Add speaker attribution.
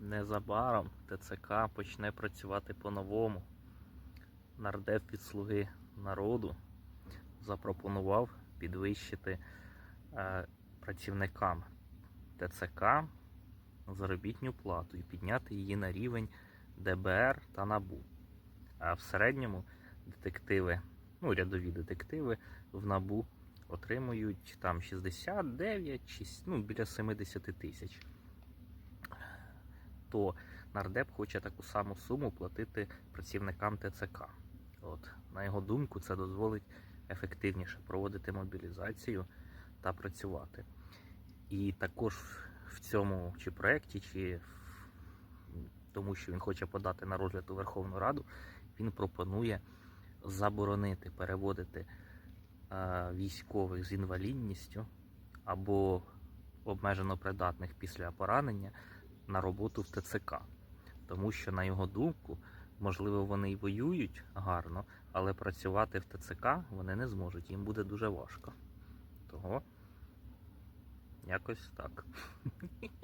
Speaker 1: Незабаром ТЦК почне працювати по-новому. Нардеп від Слуги народу запропонував підвищити е, працівникам ТЦК заробітню плату і підняти її на рівень ДБР та НАБУ. А в середньому детективи, ну, рядові детективи в НАБУ отримують там 69, чи, ну, біля 70 тисяч. То нардеп хоче таку саму суму платити працівникам ТЦК. От, на його думку, це дозволить ефективніше проводити мобілізацію та працювати. І також в цьому чи проєкті, чи в тому, що він хоче подати на розгляд у Верховну Раду, він пропонує заборонити переводити е, військових з інвалідністю або обмежено придатних після поранення на роботу в ТЦК. Тому що, на його думку, можливо, вони й воюють гарно, але працювати в ТЦК вони не зможуть, їм буде дуже важко. Того якось так.